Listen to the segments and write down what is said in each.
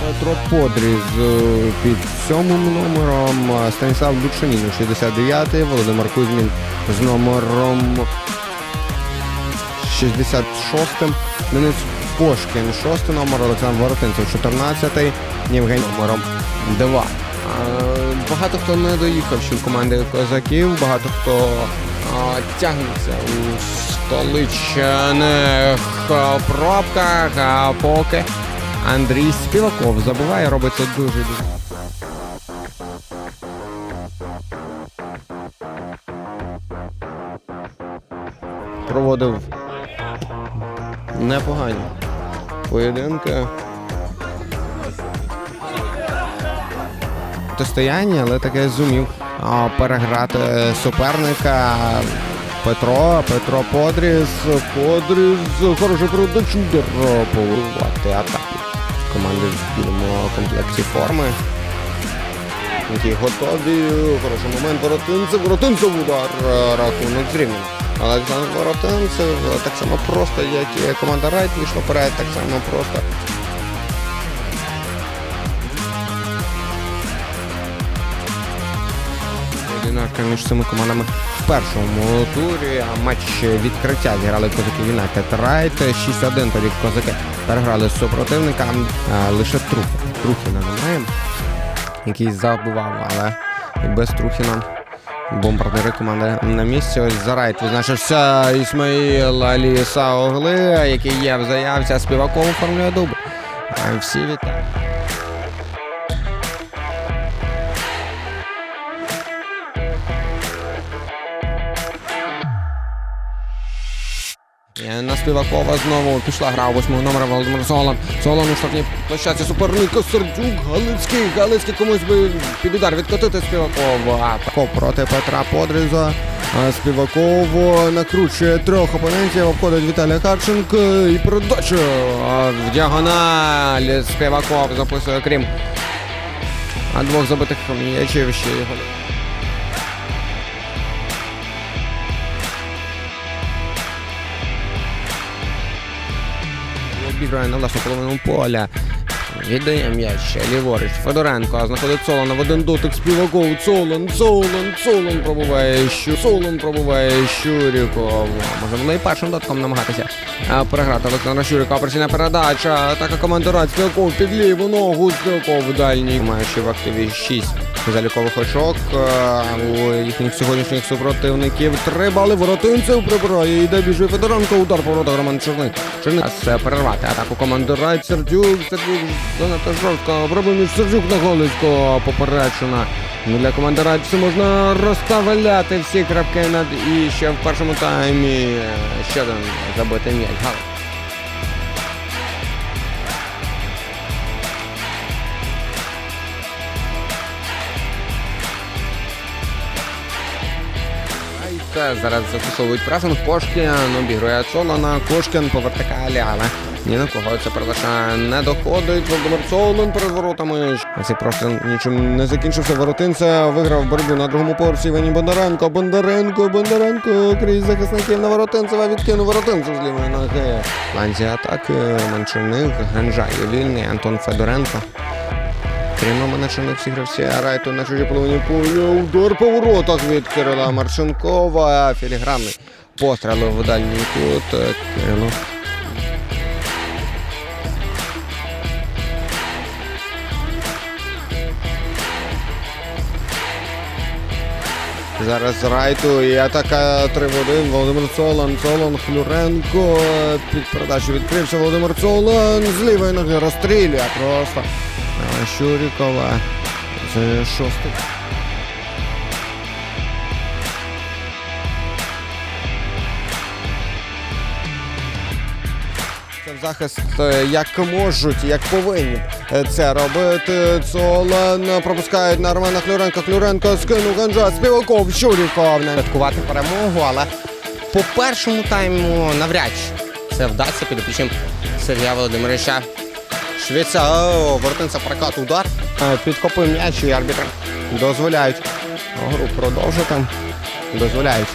Петро Подріз е, під сьомим номером, Станіслав Лучанін 69-й, Володимир Кузьмін з номером 66-м, Денис Кошкін, 6 номер, Олександр Воротинцев, 14-й, Євгеній номером 2. Е, Багато хто не доїхав ще в команди козаків, багато хто а, тягнеться у столичних пробках, а поки Андрій Співаков забуває, робить це дуже дуже. Проводив непогані поєдинки. Протистояння, але таке зумів переграти суперника Петро, Петро Подріз, Подріз, хороший передачу, удар, повивати атаку. Команди в білому комплекті форми. Які готові. Хороший момент Воротинцев. Воротинцев удар. е, Рахунок зрівняно. Олександр Воротинцев так само просто, як і команда Райт вийшла вперед, так само просто. Поєдинок між цими командами в першому турі. Матч відкриття зіграли козаки Юнайтед Райт 6-1. Тоді козаки переграли з лише Трух. Трухіна немає, який забував, але без Трухіна. Бомбардири команди на місці. Ось за райт визначився Ісмаїл Алі Саогли, який є в заявці, співаком оформлює дубль. А Всі вітають. На Співакова знову пішла гра у восьмого номера Володимир Солон. Солон у штрафній площадці суперника Сердюк. Галицький. Галицький комусь би під удар відкотити Співакова. Тако проти Петра Подріза. А Співаков накручує трьох опонентів. Обходить Віталій Харченко. І передача в діагональ. Співаков записує крім. А двох забитих м'ячів ще його. Обіграє на власну половину поля. Віддає м'яч ліворуч. Федоренко знаходить Солона в один дотик співаков. Солон, Солон, Солон пробуває щу. Солон пробуває Щуріков. Може і дотком намагатися а, переграти Олександра Щуріка. Операційна передача. Атака команди Рад. Співаков під ліву ногу. Співаков дальній. Маючи в активі 6 залікових очок. У їхніх сьогоднішніх супротивників три бали воротинцев прибирає. Йде біжує Федоренко. Удар по воротах Роман Черник. Це перервати атаку команди Райт. Сердюк. Сердюк занадто жорстко. Пробує Сержук на Голицького. Поперечена. Ну, Для команди Райт можна розставляти всі крапки над і ще в першому таймі ще один забитий м'яч. Гал. Зараз застосовують пресинг. Кошкін обігрує Солона. Кошкін по вертикалі, але ні на кого це передача не доходить. Володимир Солон перед воротами. Цей просто нічим не закінчився. Воротинця виграв боротьбу на другому поверсі Івані Бондаренко. Бондаренко, Бондаренко крізь захисників на Воротинцева відкинув Воротинцев з лівої ноги. Ланзі атаки Манчуник, Ганжа є вільний, Антон Федоренко. Крім мене всі гравці Райту на чужій половині поля. Удар по воротах від Кирила Марченкова. Філігранний постріл в дальній кут. Кирило. Зараз Райту і атака 3 в 1. Володимир Цолан, Цолан, Хлюренко. Під передачу відкрився Володимир Цолан. З лівої ноги розстрілює просто. Щурікова. Це шостий. Захист е, як можуть, як повинні е, це робити. Цолан пропускають на Романа Клюренко. Клюренко скинув Ганжа, Співаков, Щуріков. Святкувати перемогу, але по першому тайму навряд чи це вдасться підопічним Сергія Володимировича Швеця, о, Вортинця прокат удар. Е, Підкопив м'яч і арбітр дозволяють гру продовжити. Дозволяють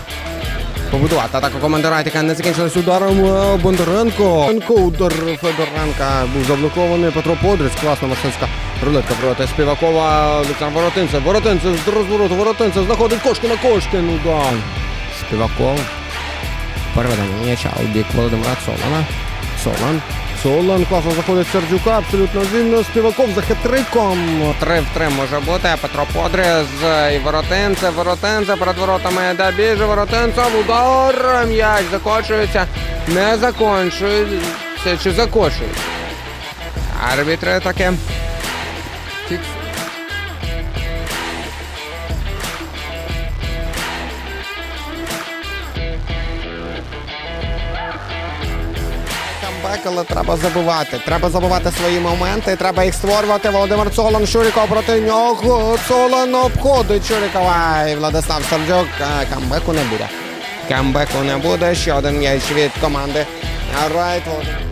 побудувати атаку команди Райт, яка не закінчилась ударом е, Бондаренко. Удар Федоренка був заблокований. Петро Подріс. Класна масонська рулетка проти Співакова. Олександр Воротинцев. Воротинцев з розвороту. Воротинцев знаходить Кошкіна. Кошкін. Удар. Співаков. Переведемо м'яча у бік Володимира Солана. Солан. Солан класно заходить Сердюка, абсолютно вільно. Співаков за хитриком. Три в три може бути. Петро Подріз і Воротенце, Воротенце перед воротами йде біже. Воротинце. Удар. М'яч закочується. Не закінчується. Чи закочується? Арбітри таке. Камбек, треба забувати. Треба забувати свої моменти. Треба їх створювати. Володимир Цолан, Шуріков проти нього. Цолан обходить Шурікова. І Владислав Сердюк. Камбеку не буде. Камбеку не буде. Ще один м'яч від команди. Райт. Володимир.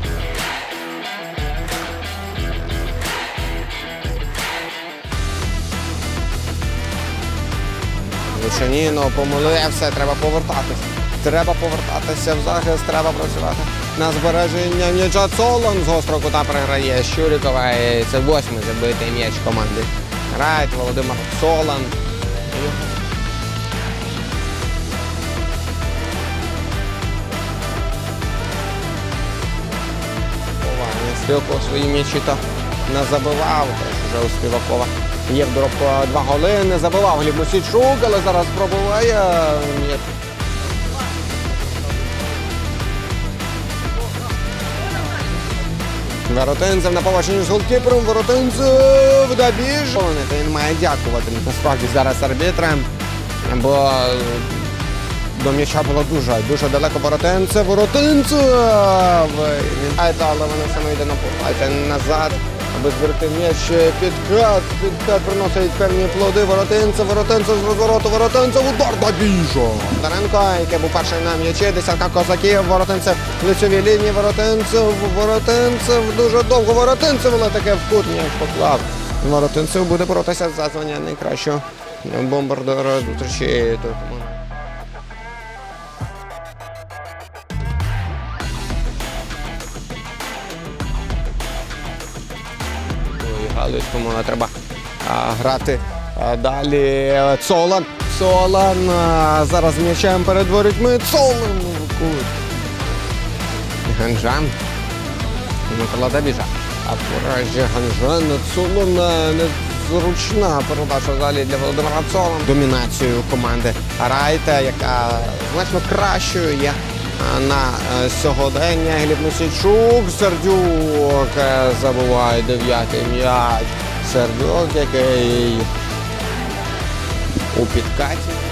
Лучаніно помилився, треба повертатися. Треба повертатися в захист, треба працювати. На збереження м'яча Цолон з гострого кута програє Щурікова. І це восьмий забитий м'яч команди. Грають Володимир Солан. Спілков свої м'ячі то не забивав, теж вже у Співакова. Є доробку два голи, не забивав Гліб Мосійчук, але зараз пробиває. М'яч. Воротинцев на побаченні з голкіпером. Воротинцев добіж. Він має дякувати насправді зараз арбітрам, бо до м'яча було дуже, дуже далеко Воротинцев. Воротинцев! Він але вона саме йде на назад, аби зберегти м'яч. Підкат, підкат приносить певні плоди. Воротинцев, Воротинцев з розвороту, Воротинцев, удар добіжо. Даренко, який був перший на м'ячі, десятка козаків, Воротинцев, лицеві лінії, Воротинцев, Воротинцев, дуже довго Воротинцев, але таке в кут м'яч поклав. Воротинцев буде боротися за звання найкращого бомбардира зустрічі. Галицькому треба грати далі. Цолан. А, зараз м'ячем перед ворітьми. Цолан. Ганжан. Микола Дабіжа. А поражі Ганжан. Цолан незручна передача далі для Володимира Цолан. Домінацію команди Райта, яка значно кращою є. На е, сьогодення Гліб Мосійчук, Сердюк е, забуває дев'ятий м'яч. Сердюк, який у підкаті.